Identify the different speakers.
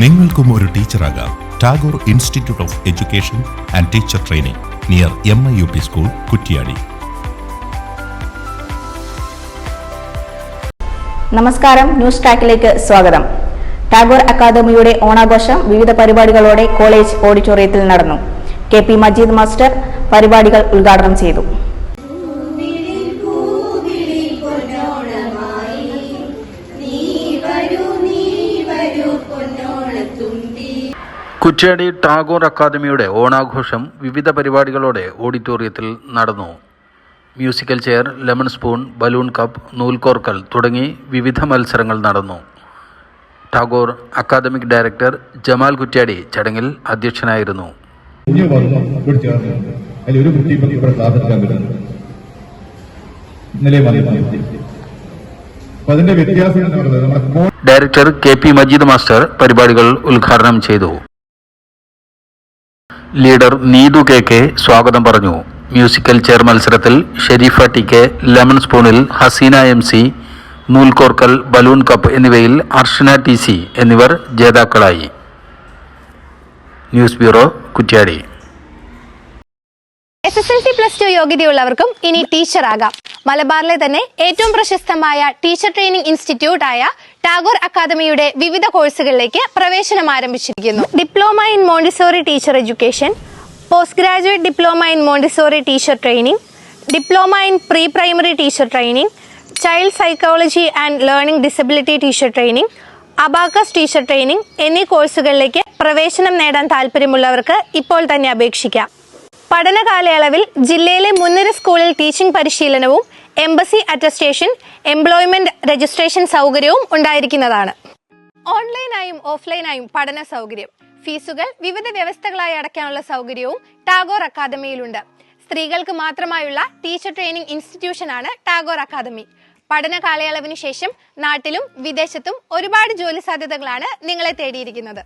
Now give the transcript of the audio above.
Speaker 1: നിങ്ങൾക്കും ഒരു ടീച്ചറാകാം. Tagore institute of education and teacher training near M I U P school Kuttiady.
Speaker 2: നമസ്കാരം. News ട്രാക്കിലേക്ക് സ്വാഗതം. ടാഗോർ അക്കാദമിയുടെ ഓണാഘോഷം വിവിധ പരിപാടികളോടെ കോളേജ് ഓഡിറ്റോറിയത്തിൽ നടന്നു. കെ പി മജീദ് മാസ്റ്റർ പരിപാടികൾ ഉദ്ഘാടനം ചെയ്തു.
Speaker 3: കുറ്റ്യാടി ടാഗോർ അക്കാദമിയുടെ ഓണാഘോഷം വിവിധ പരിപാടികളോടെ ഓഡിറ്റോറിയത്തിൽ നടന്നു. Musical chair lemon spoon balloon cup നൂൽക്കോർക്കൽ തുടങ്ങി വിവിധ മത്സരങ്ങൾ നടന്നു. ടാഗോർ അക്കാദമിക് ഡയറക്ടർ ജമാൽ കുറ്റ്യാടി ചടങ്ങിൽ അധ്യക്ഷനായിരുന്നു. Director K P Majeed master പരിപാടികൾ ഉദ്ഘാടനം ചെയ്തു. ലീഡർ നീതു കെ കെ സ്വാഗതം പറഞ്ഞു. മ്യൂസിക്കൽ ചെയർ മത്സരത്തിൽ ഷെരീഫ ടി കെ ലെമൺ സ്പൂണിൽ ഹസീന എം സി നൂൽകോർക്കൽ ബലൂൺ കപ്പ് എന്നിവയിൽ അർഷന ടി സി എന്നിവർ ജേതാക്കളായി. News bureau Kuttiady.
Speaker 4: S S L C plus two യോഗ്യതയുള്ളവർക്കും ഇനി ടീച്ചർ ആകാം മലബാറിലെ തന്നെ ഏറ്റവും പ്രശസ്തമായ ടീച്ചർ ട്രെയിനിംഗ് ഇൻസ്റ്റിറ്റ്യൂട്ട് ആയ ടാഗോർ അക്കാദമിയുടെ വിവിധ കോഴ്സുകളിലേക്ക് പ്രവേശനം ആരംഭിച്ചിരിക്കുന്നു. Diploma in Montessori teacher education post graduate diploma in Montessori teacher training diploma in pre primary teacher training child psychology and learning disability teacher training abacus teacher training എന്നീ കോഴ്സുകളിലേക്ക് പ്രവേശനം നേടാൻ താല്പര്യമുള്ളവർക്ക് ഇപ്പോൾ തന്നെ അപേക്ഷിക്കാം. പഠന കാലയളവിൽ ജില്ലയിലെ മുൻനിര സ്കൂളിൽ ടീച്ചിംഗ് പരിശീലനവും എംബസി അറ്റസ്റ്റേഷൻ എംപ്ലോയ്മെന്റ് രജിസ്ട്രേഷൻ സൗകര്യവും ഉണ്ടായിരിക്കുന്നതാണ്. ഓൺലൈനായും ഓഫ്ലൈനായും പഠന സൗകര്യം ഫീസുകൾ വിവിധ വ്യവസ്ഥകളായി അടയ്ക്കാനുള്ള സൗകര്യവും ടാഗോർ അക്കാദമിയിലുണ്ട്. സ്ത്രീകൾക്ക് മാത്രമായുള്ള ടീച്ചർ ട്രെയിനിംഗ് ഇൻസ്റ്റിറ്റ്യൂഷനാണ് ടാഗോർ അക്കാദമി. പഠന കാലയളവിന് ശേഷം നാട്ടിലും വിദേശത്തും ഒരുപാട് ജോലി സാധ്യതകളാണ് നിങ്ങളെ തേടിയിരിക്കുന്നത്.